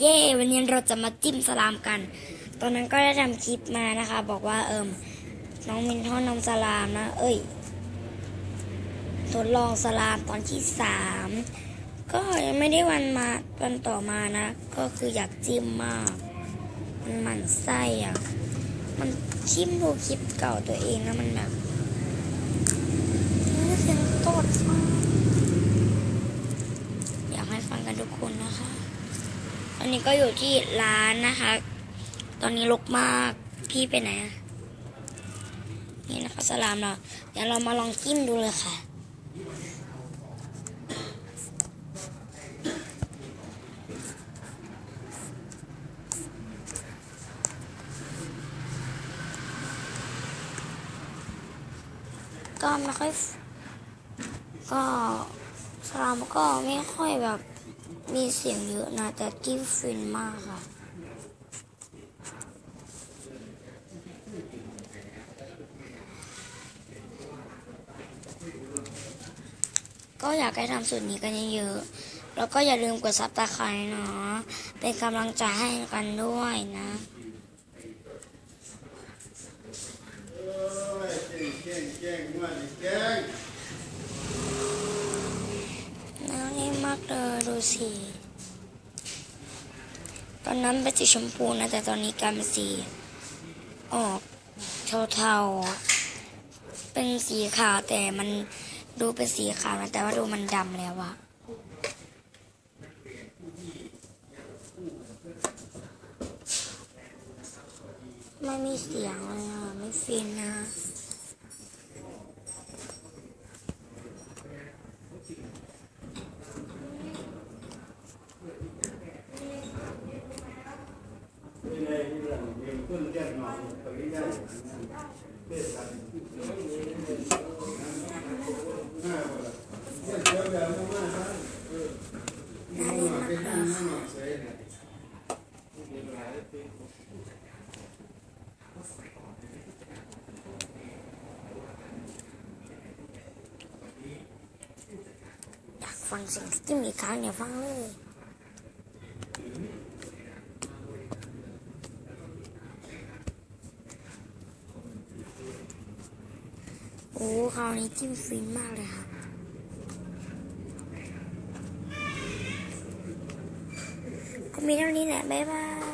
เย่วันนี้เราจะมาจิ้มสลามกัน ตอนนั้นก็ได้ทำคลิปมานะคะ บอกว่าเอิมน้องมินทอนนำสลามนะ เอ้ย ทดลองสลามตอนที่สามก็ยังไม่ได้วันมาวันต่อมานะ ก็คืออยากจิ้มมาก มันมันไส้อะมันชิมดูคลิปเก่าตัวเองแล้วมันแบบเสียงตดมากอยากให้ฟังกันทุกคนนะคะ ต อนนี้ก็อยู่ที่ร้านนะคะ ตอนนี้รกมาก พี่ไปไหนนี่นะคะสลามเราเดี๋ยวเรามาลองจิ้มดูเลยค่ะ ก็ไม่ค่อยก็สลามก็ไม่ค่อยแบบมีเสียงเยอะนะ แต่จิ้มฟินมากค่ะ ก็อยากให้ทำสูตรนี้กันเยอะๆ แล้วก็อย่าลืมกดซับตะไคร้เนาะ เป็นกำลังใจให้กันด้วยนะน่ารักมากเลยดู สิตอนนั้นเป็นสีชมพูนะ แต่ตอนนี้กลายเป็นสี ออกเทาๆ เป็นสีขาวแต่มันดูเป็นสีขาวนะแต่ว่าดูมันดำแล้วอะไม่มีเสียงเลยอะไม่ฟินนะ น่าเล่นมากเลยค่ะอยาก ฟังเสียงจิ้มอีกครั้งอย่าฟังเลย อ้คราวนี้จิ้มฟินมากเลยค่ะก็มีเท่านี้แหละ บ๊ายบาย